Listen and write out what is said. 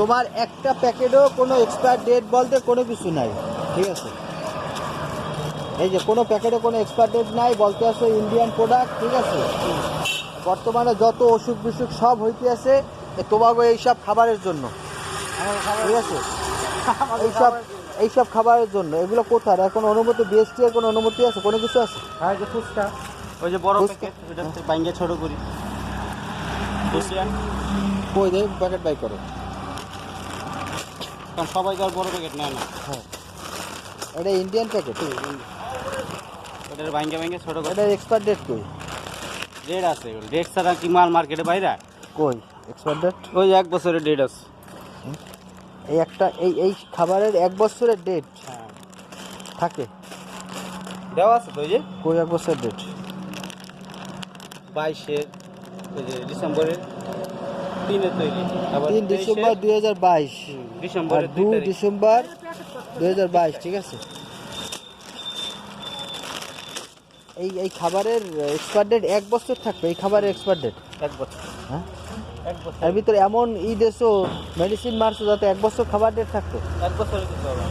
তোমার একটা প্যাকেটও কোনো এক্সপায়ার ডেট বলতে কোনো কিছু নাই ঠিক আছে? এই যে কোনো প্যাকেটে কোনো এক্সপায়ার ডেট নাই বলতে আছে ইন্ডিয়ান প্রোডাক্ট ঠিক আছে? বর্তমানে যত অসুখ বিসুখ সব হইতে আছে তোমাকে এইসব খাবারের জন্য ঠিক আছে? এইসব এইসব খাবারের জন্য এগুলো কোথায়? এখন অনুমতি বিএসটি এর কোনো অনুমতি আছে? কোনো কিছু আছে? হ্যাঁ যে ফুচকা ওই যে বড়? প্যাকেট ওইটা বাইঙ্গে ছোট করি। কই দেয় প্যাকেট বাই করো। কারণ সবাই তো আর বড় প্যাকেট নেয় না। হ্যাঁ। এটা ইন্ডিয়ান প্যাকেট ওটার বাইঙ্গে বাইঙ্গে ছোট করে। এটা এক্সপায়ার ডেট কই? ডেট আছে ডেট ছাড়া কি মাল মার্কেটে বাইরে? কই? এক্সপায়ার ডেট ওই এক বছরের ডেট আছে। এই একটা এই এই খাবারের এক বছরের ডেট হ্যাঁ। থাকে? দেওয়া আছে তো যে? কই এক বছরের ডেট বাইশের। ডিসেম্বরের তিনের তৈরি। আবার তিন ডিসেম্বর দুই হাজার বাইশ। দুই দুই ডিসেম্বর দুই হাজার বাইশ ঠিক আছে? এই এই খাবারের এক্সপায়ার ডেট এক বছর থাকবে এই খাবারের এক্সপায়ার ডেট এক বছর। হ্যাঁ? এর ভিতরে এমন ই দেশও মেডিসিন মারছো যাতে এক বছর খাবার ডেট থাকতো। এক বছরের কিছু হবে।